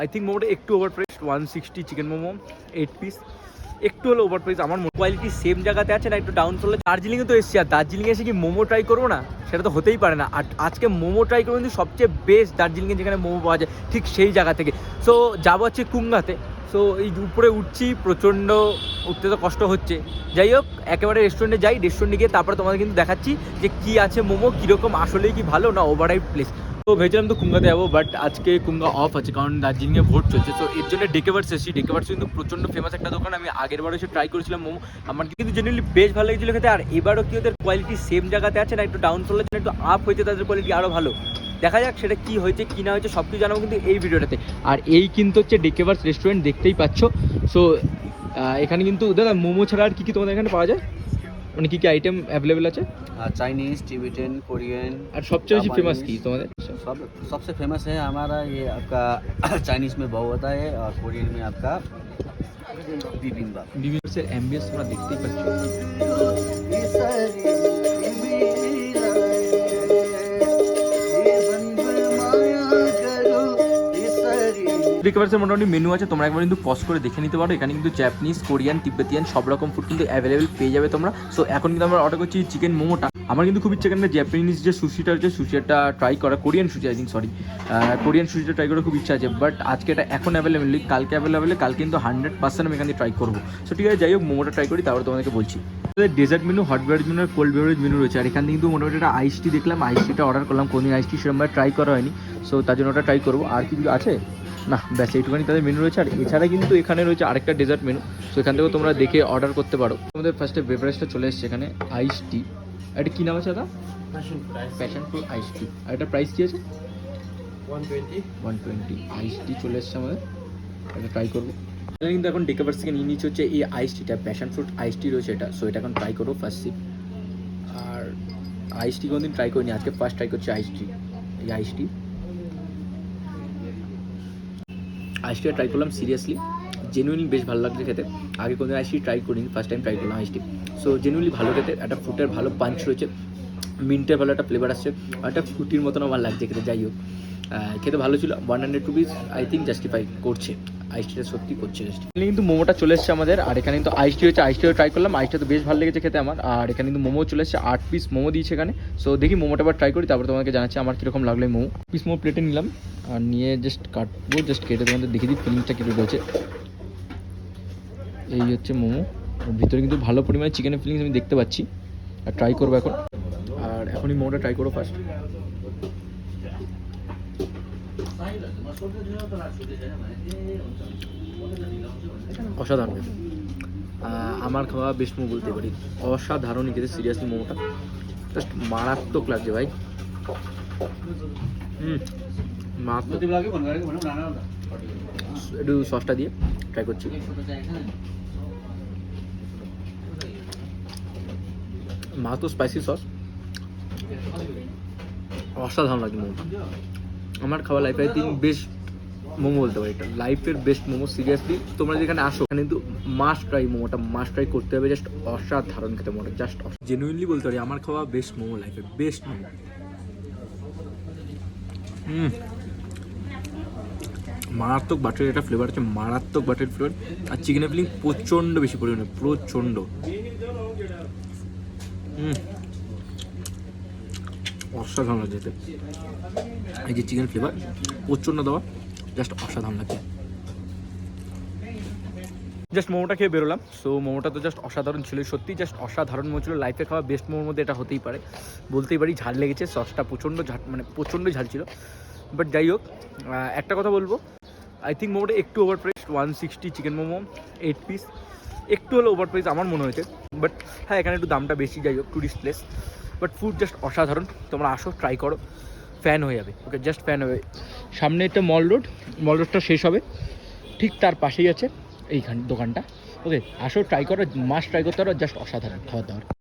I think মোমোটা একটু over price one sixty chicken momo eight piece একটু হলো ওভার প্রাইস আমার কোয়ালিটি সেম জায়গাতে আছে না, একটু ডাউন ফ্লোরে দার্জিলিংয়ে তো এসেছি, আর দার্জিলিংয়ে এসে কি মোমো ট্রাই করব না? সেটা তো হতেই পারে না। আর আজকে মোমো ট্রাই করব কিন্তু সবচেয়ে বেস্ট দার্জিলিংয়ে যেখানে মোমো পাওয়া যায়, ঠিক সেই জায়গা থেকে। সো যাব হচ্ছে কুঙ্গাতে সো এই উপরে উঠছি, প্রচণ্ড উঠতে তো কষ্ট হচ্ছে। যাই হোক, একেবারে রেস্টুরেন্টে যাই রেস্টুরেন্টে গিয়ে তারপরে তোমাদের কিন্তু দেখাচ্ছি যে কি আছে মোমো, কীরকম, আসলেই কি ভালো না ওভার প্লেস তো ভেবেছিলাম তো কুঙ্গাতে যাব বাট আজকে কুঙ্গা অফ আছে, কারণ দার্জিলিংয়ে ভোট চলছে। তো এর জন্য ডেকেভার্স এসেছি। ডেকেভার্স কিন্তু প্রচণ্ড ফেমাস একটা দোকান। আমি আগের বারও এসে ট্রাই করেছিলাম মোমো। আমার কিন্তু জেনারেলি বেশ ভালো লেগেছিল খেতে। আর এবারও কি ওদের কোয়ালিটি সেম জায়গাতে আছে না, একটু ডাউন ফ্লোরের জন্য একটু আপ হয়েছে তাদের কোয়ালিটি আরও ভালো? দেখা যাক সেটা কি হয়েছে, কি না হয়েছে সব কিছু জানাব কিন্তু এই ভিডিওটাতে। আর এই কিন্তু হচ্ছে ডেকেভার্স রেস্টুরেন্ট দেখতেই পাচ্ছ। সো এখানে কিন্তু, দাদা, মোমো ছাড়া আর কি কি তোমাদের এখানে পাওয়া যায়? মানে কি কি আইটেম অ্যাভেলেবেল আছে चाइनीज टिबेटन कोरियन আর সবচেয়ে বেশি ফেমাস কি जापानीज। তোমাদের सब सबसे फेमस है हमारा ये आपका चाइनीज में बहु होता है और कोरियन में आपका बिबिम्बाप বিভিন্ন অ্যাম্বিয়েন্স তোমরা দেখতেই পাচ্ছ রিকভার্সের মোটামুটি মেনু আছে, তোমরা একবার কিন্তু পজ করে দেখে নিতে পারো। এখানে কিন্তু জ্যাপানিজ কোরিয়ান তিব্বেতিয়ান সব রকম ফুড কিন্তু অ্যাভেলেবেল পেয়ে যাবে তোমরা। সো এখন কিন্তু আমরা অর্ডার করছি চিকেন মোমোটা আমার কিন্তু খুব ইচ্ছে কেন জ্যাপানিজ যে সুশিটা হচ্ছে সুশিটা ট্রাই করা Korean sushi I think sorry Korean সুশিটা try করার খুব ইচ্ছা আছে বাট আজকে এটা এখন অ্যাভেলেবেল কালকে অ্যাভেলেবেল কালকে কিন্তু হান্ড্রেড পার্সেন্ট আমি এখানে ট্রাই করব। সো ঠিক আছে, যাই হোক মোমোটা ট্রাই করি, তারপরে তোমাদেরকে বলছি। Dessert menu hot beverage menu আর কোল্ড বেভারেজ মেনু রয়েছে। আর এখানে কিন্তু মোটামুটি একটা আইস টি দেখলাম। আইস টিটা অর্ডার করলাম, কোনদিন আইস টি সেরকমভাবে ট্রাই করা হয়নি। সো তার জন্য ওটা ট্রাই করব। আর কিছু আছে? না ব্যাস এইটুখানি তাদের মেনু রয়েছে। আর এছাড়া কিন্তু এখানে রয়েছে আরেকটা ডেজার্ট মেনু সো এখান থেকেও তোমরা দেখে অর্ডার করতে পারো। আমাদের ফার্স্টে বেভারেজটা চলে এসছে এখানে আইস টি এটা কী নাম আছে দাদা? প্যাশন ফ্রুট আইস টি আর এটা প্রাইস কী আছে? ওয়ান টোয়েন্টি আইস টি চলে এসছে আমাদের। এটা ট্রাই করব। কিন্তু এখন ডেকাভার্স থেকে নিয়ে নিচ্ছে হচ্ছে এই আইস টিটা প্যাশন ফ্রুট আইস টি রয়েছে এটা। সো এটা এখন ট্রাই করব ফার্স্ট সিপ আর আইস টি কোনোদিন ট্রাই করিনি। আজকে ফার্স্ট ট্রাই করছি আইস টি এই ice tea ice tea try করলাম সিরিয়াসলি জেনুইনলি বেশ ভালো লাগছে খেতে। আগে কোনো আইসটি ট্রাই করিনি ফার্স্ট টাইম ট্রাই করলাম আইসটি সো জেনুইনলি ভালো খেতে, একটা ফ্রুটের ভালো পাঞ্চ রয়েছে মিন্টের ভালো একটা ফ্লেভার আসছে একটা ফ্রুটির মতন আমার লাগছে খেতে, যাই হোক। খেতে ভালো ছিল one hundred rupees I think justify করছে। আইসটিটা সত্যি করছে জাস্টি কিন্তু মোমোটা চলে এসছে আমাদের আর এখানে কিন্তু আইসটি হচ্ছে আইসটিও ট্রাই করলাম আইসটা তো বেশ ভালো লেগেছে খেতে আমার। আর এখানে কিন্তু মোমো চলে এসছে আট পিস মোমো দিয়েছে এখানে। সো দেখি মোমোটা আবার ট্রাই করি তারপর তোমাকে জানাচ্ছি আমার কীরকম লাগল মোমো। পিস মোমো প্লেটে নিলাম আর নিয়ে জাস্ট কাটবো জাস্ট কেটে তোমাদের দেখে দিই ফিলিংসটা কীরকম রয়েছে। এই হচ্ছে মোমো। ভিতরে কিন্তু ভালো পরিমাণে চিকেনের ফিলিংস আমি দেখতে পাচ্ছি আর ট্রাই করব এখন। আর এখনই মোমোটা ট্রাই করো ফার্স্ট অসাধারণ। আমার খাওয়া বেশ মোমো বলতে পারি। অসাধারণ খেতে সিরিয়াসলি মোমোটা। জাস্ট মারাত্মক লাগছে ভাই। হুম। মারাত্মক। একটু সসটা দিয়ে ট্রাই করছি। মা তো স্পাইসি সস অসাধারণ লাগে মোমোটা। আমার খাওয়া লাইফে আই থিঙ্ক বেস্ট মোমো বলতে পারি এটা। লাইফের বেস্ট মোমো সিরিয়াসলি তোমরা যেখানে আসো কিন্তু মাস্ট ট্রাই মোমোটা মাস্ট ট্রাই করতে হবে জাস্ট অসাধারণ খেতে মোমোটা জাস্ট জেনুইনলি বলতে পারি, আমার খাওয়া বেস্ট মোমো লাইফের বেস্ট মোমো। হুম। মারাত্মক বাটারের একটা ফ্লেভার আছে মারাত্মক বাটারের ফ্লেভার আর চিকেনের ফিলিং প্রচণ্ড বেশি পরিমাণে, প্রচণ্ড। হুম। অসাধারণ লাগছে। এই যে চিকেন ফ্লেভার প্রচণ্ড দেওয়া জাস্ট অসাধারণ লাগছে। জাস্ট মোমোটা খেয়ে বেরোলাম। সো মোমোটা তো জাস্ট অসাধারণ ছিল সত্যি জাস্ট অসাধারণ মোমো ছিল। লাইফে খাওয়া বেস্ট মোমোর মধ্যে এটা হতেই পারে। বলতেই পারি ঝাল লেগেছে সসটা প্রচণ্ড ঝাল মানে প্রচণ্ড ঝাল ছিল। বাট যাই হোক একটা কথা বলব। আই থিঙ্ক মোমোটা একটু over price one sixty chicken momo eight piece একটু হলো ওভার প্রাইস আমার মনে হয়েছে। বাট হ্যাঁ এখানে একটু দামটা বেশি, যাই হোক tourist place but food just অসাধারণ। তোমরা আসো ট্রাই করো। ফ্যান হয়ে যাবে। ওকে জাস্ট ফ্যান হয়ে সামনে একটা মল রোড মল রোডটা শেষ হবে। ঠিক তার পাশেই আছে এইখান দোকানটা। ওকে আসো ট্রাই করো। মাস ট্রাই করতে পারো জাস্ট অসাধারণ। খাওয়া দাবার।